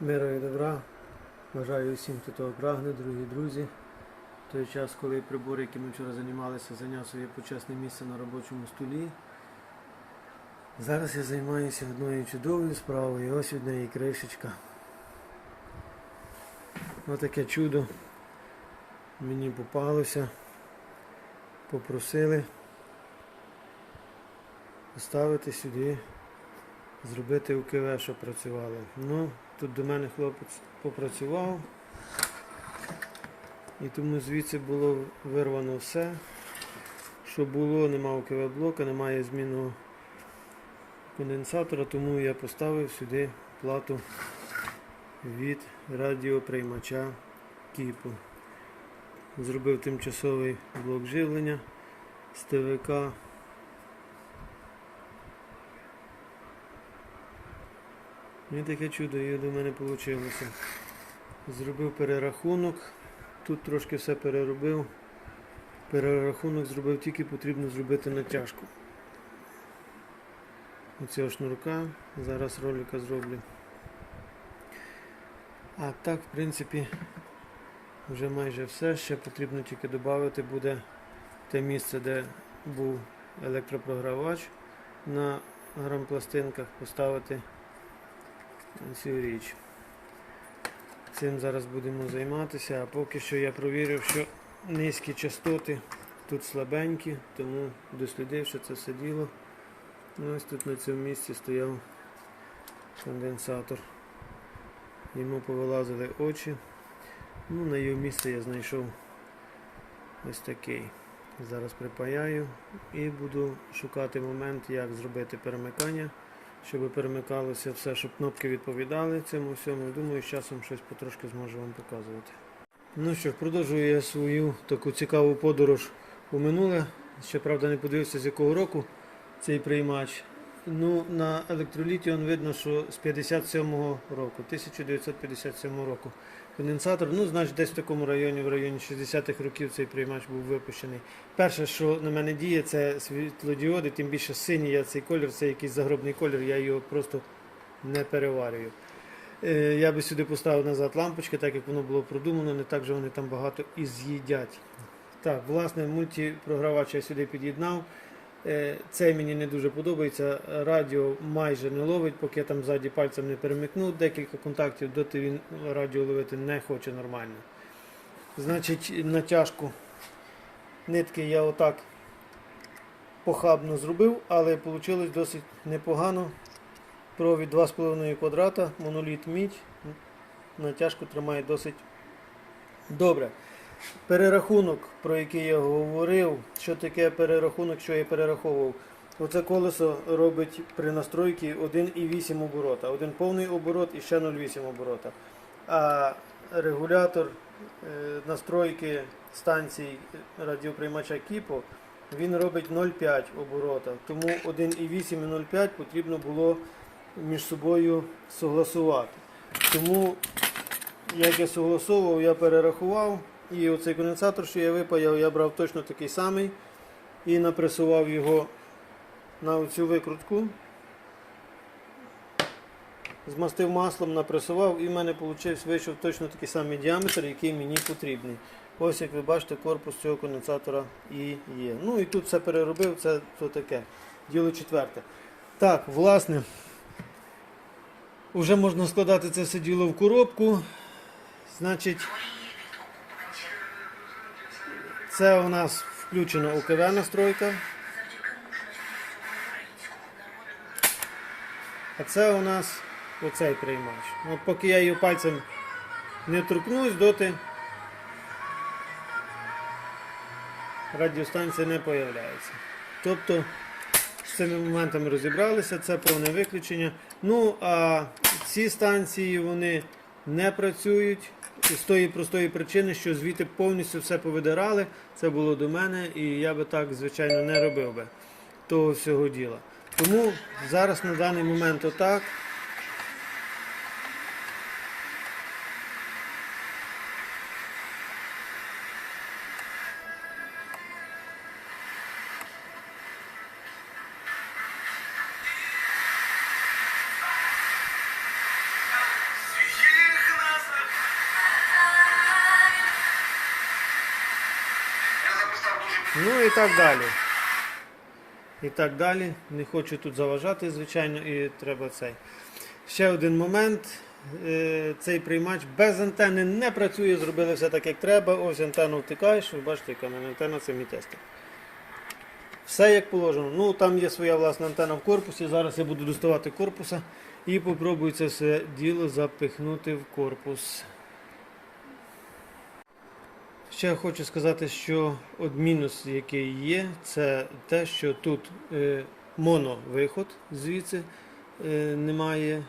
Мира і добра. Бажаю усім, хто того прагне, дорогі друзі. В той час, коли прибор, яким ми вчора займалися, зайняв своє почесне місце на робочому столі. Зараз я займаюся одною чудовою справою. Ось від неї кришечка. Ось таке чудо мені попалося. Попросили поставити сюди, зробити УКВ, щоб працювали. Ну, тут до мене хлопець попрацював. І тому звідси було вирвано все. Що було, нема УКВ блока, немає змінного конденсатора, тому я поставив сюди плату від радіоприймача Кіпу. Зробив тимчасовий блок живлення з ТВК. І таке чудо і до мене вийшло. Зробив перерахунок. Тут трошки все переробив. Перерахунок зробив, тільки потрібно зробити натяжку. Оцього шнурка. Зараз ролика зроблю. А так, в принципі, вже майже все. Ще потрібно тільки додати буде те місце, де був електропрогравач на грампластинках, поставити цю річ. Цим зараз будемо займатися, а поки що я провірив, що низькі частоти тут слабенькі, тому дослідив, що це все діло. Ось тут на цьому місці стояв конденсатор. Йому повилазили очі. Ну, на його місце я знайшов ось такий. Зараз припаяю і буду шукати момент, як зробити перемикання, щоб перемикалося все, щоб кнопки відповідали цьому всьому. Думаю, з часом щось потрошки зможу вам показувати. Ну що, продовжую я свою таку цікаву подорож у минуле. Ще правда не подивився з якого року цей приймач. Ну, на електроліті он видно, що з 57-го року, 1957 року. Конденсатор, ну, значить, десь в такому районі, в районі 60-х років цей приймач був випущений. Перше, що на мене діє, це світлодіоди, тим більше синій я цей колір, це якийсь загробний колір, я його просто не переварюю. Е, Я би сюди поставив назад лампочки, так як воно було продумано, не так же вони там багато і з'їдять. Так, власне, мультипрогравач я сюди під'єднав. Е, Цей мені не дуже подобається. Радіо майже не ловить, поки я там ззаді пальцем не перемикнув декілька контактів, доти він радіо ловити не хоче нормально. Значить, натяжку нитки я отак похабно зробив, але вийшло досить непогано. Провід 2,5 квадрата, моноліт мідь. Натяжку тримає досить добре. Перерахунок, про який я говорив, що таке перерахунок, що я перераховував. Оце колесо робить при настройці 1,8 оборота. Один повний оборот і ще 0,8 оборота. А регулятор е, настройки станцій радіоприймача Кіпо він робить 0,5 оборота. Тому 1,8 і 0,5 потрібно було між собою согласувати. Тому, як я согласовував, я перерахував. І оцей конденсатор, що я випаяв, я брав точно такий самий і напресував його на оцю викрутку. Змастив маслом, напресував і в мене вийшов точно такий самий діаметр, який мені потрібний. Ось як ви бачите, корпус цього конденсатора і є. Ну і тут все переробив, це то таке. Діло четверте. Так, власне, вже можна складати це все діло в коробку. Значить, це у нас включена УКВ настройка. А це у нас оцей приймач. От поки я її пальцем не торкнусь, доти радіостанція не появляється. Тобто з цими моментами розібралися, це повне виключення. Ну, а ці станції вони не працюють з тої простої причини, що звідти повністю все повидирали. Це було до мене, і я би так, звичайно, не робив би того всього діла. Тому зараз на даний момент отак. Ну і так далі. І так далі. Не хочу тут заважати, звичайно, і треба цей. Ще один момент. Е, Цей приймач без антени не працює, зробили все так, як треба. Ось антенну втикаєш, ви бачите, яка мене антенна, це мій тестер. Все як положено. Ну, там є своя власна антенна в корпусі. Зараз я буду доставати корпуса і попробую це все діло запихнути в корпус. Ще хочу сказати, що от мінус, який є, це те, що тут е, моновиход, звідси е, немає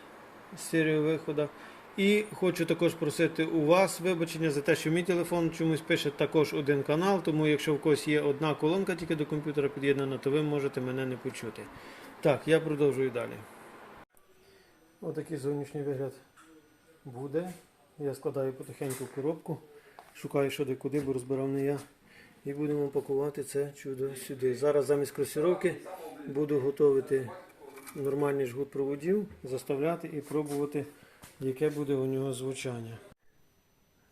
стереовиходу. І хочу також просити у вас вибачення за те, що мій телефон чомусь пише також один канал, тому якщо в когось є одна колонка тільки до комп'ютера під'єднана, то ви можете мене не почути. Так, я продовжую далі. Отакий зовнішній вигляд буде. Я складаю потихеньку коробку, шукаю що де куди, бо розбирав не я. І будемо пакувати це чудо сюди. Зараз замість кросіровки буду готувати нормальний жгут проводів, заставляти і пробувати, яке буде у нього звучання.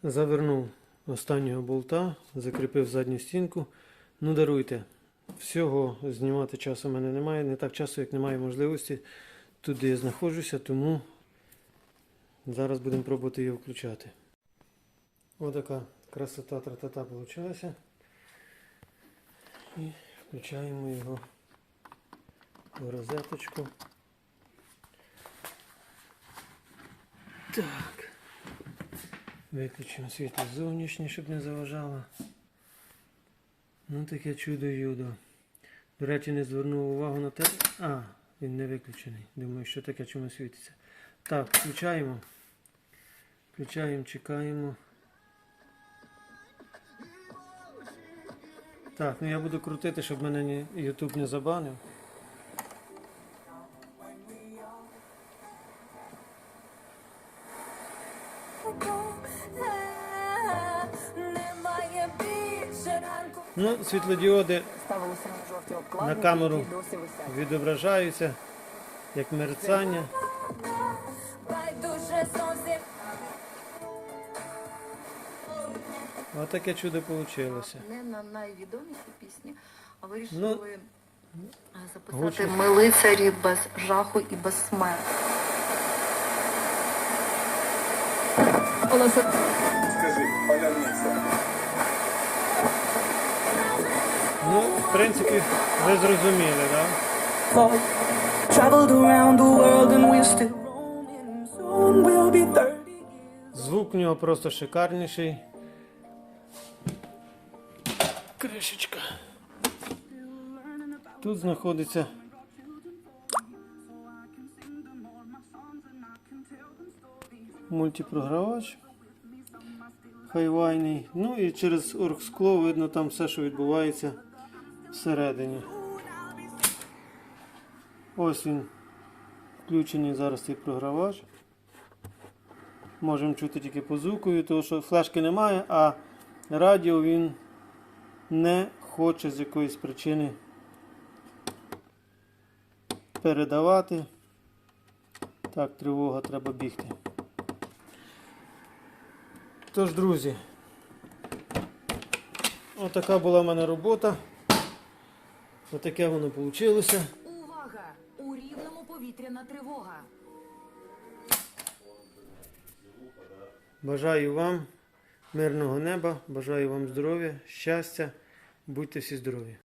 Завернув останнього болта, закріпив задню стінку. Ну, даруйте. Всього знімати часу в мене немає. Не так часу, як немає можливості. Тут, де я знаходжуся, тому зараз будемо пробувати його включати. Отака красота тратата вийшла. І включаємо його в розеточку. Так. Виключимо світло зовнішнє, щоб не заважало. Ну таке чудо юдо. До речі, не звернув увагу на те. А, він не виключений. Думаю, що таке чому світиться. Так, включаємо. Включаємо, чекаємо. Так, ну я буду крутити, щоб мене YouTube не забанив. Ну, світлодіоди на камеру. відображаються як мерцання. Сонце. Отаке чудо вийшло. Не на найвідоміші пісні, а вирішили Ну, записати гучно. Ми лицарі без жаху і без смерті. Скажи. Ну, в принципі, ви зрозуміли, так? thought. Traveled around the world and we're still roaming. Soon we'll be 30. Звук в нього просто шикарніший. Кришечка. Тут знаходиться мультипрогравач хайвайний. Ну і через оргскло видно там все, що відбувається всередині. Ось він включений зараз цей програвач. Можемо чути тільки по звукові, тому що флешки немає, а радіо він не хоче з якоїсь причини передавати. Так, тривога, треба бігти. Тож, друзі, отака була в мене робота. Отаке воно вийшло. Увага! У рівному повітряна тривога. Бажаю вам мирного неба, бажаю вам здоров'я, щастя. Будьте всі здорові!